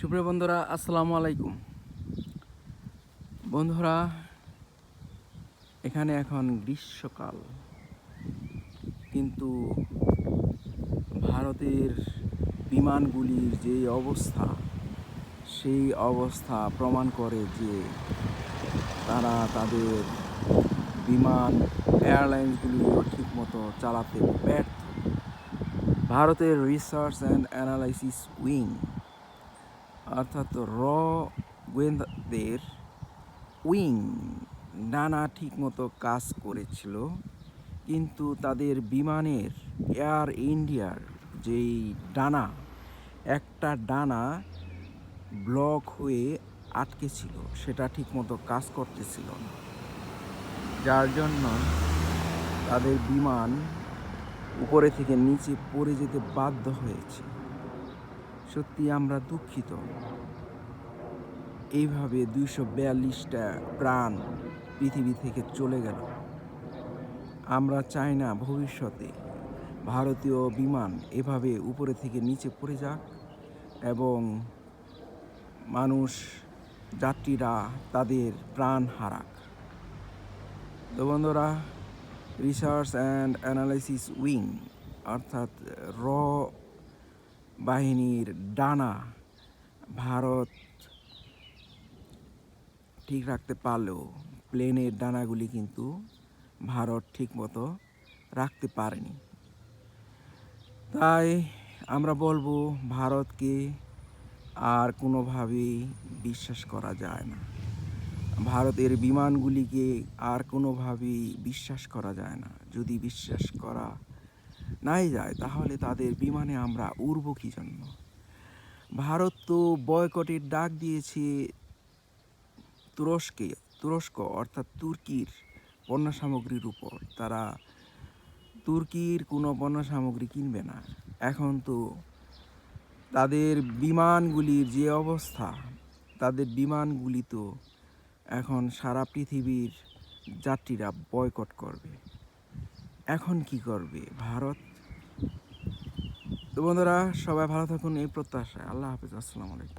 সুপ্রিয় বন্ধুরা, আসসালামু আলাইকুম। বন্ধুরা, এখানে এখন গ্রীষ্মকাল। কিন্তু ভারতের বিমানগুলির যে অবস্থা, সেই অবস্থা প্রমাণ করে যে তারা তাদের বিমান এয়ারলাইন্সগুলিও ঠিকমতো চালাতে ব্যর্থ। ভারতের রিসার্চ অ্যান্ড অ্যানালাইসিস উইং অর্থাৎ র গোয়েন্দাদের উইং নানা ঠিকমতো কাজ করেছিল, কিন্তু তাদের বিমানের এয়ার ইন্ডিয়ার যেই ডানা, একটা ডানা ব্লক হয়ে আটকে ছিল, সেটা ঠিকমতো কাজ করতেছিল না। যার জন্য তাদের বিমান উপরে থেকে নিচে পড়ে যেতে বাধ্য হয়েছে। সত্যি আমরা দুঃখিত। এইভাবে দুইশো বিয়াল্লিশটা প্রাণ পৃথিবী থেকে চলে গেল। আমরা চাই না ভবিষ্যতে ভারতীয় বিমান এভাবে উপরে থেকে নিচে পড়ে যাক এবং মানুষ, যাত্রীরা তাদের প্রাণ হারাক। তো বন্ধুরা রিসার্চ অ্যান্ড অ্যানালাইসিস উইং অর্থাৎ র বাহিনীর ডানা ভারত ঠিক রাখতে পারলেও প্লেনের ডানাগুলি কিন্তু ভারত ঠিকমতো রাখতে পারেনি। তাই আমরা বলব ভারতকে আর কোনোভাবেই বিশ্বাস করা যায় না। ভারতের বিমানগুলিকে আর কোনোভাবেই বিশ্বাস করা যায় না। যদি বিশ্বাস করা নাই যায়, তাহলে তাদের বিমানে আমরা উড়ব কী জন্য? ভারত তো বয়কটের ডাক দিয়েছে তুরস্কে, তুরস্ক অর্থাৎ তুর্কির পণ্য সামগ্রীর উপর। তারা তুর্কির কোনো পণ্য সামগ্রী কিনবে না। এখন তো তাদের বিমানগুলির যে অবস্থা, তাদের বিমানগুলি তো এখন সারা পৃথিবীর যাত্রীরা বয়কট করবে। এখন কি করবে? ভারত তো বন্ধুরা সবাই ভালো থাকুন এই প্রত্যাশায়। আল্লাহ হাফিজ আসসালামু আলাইকুম।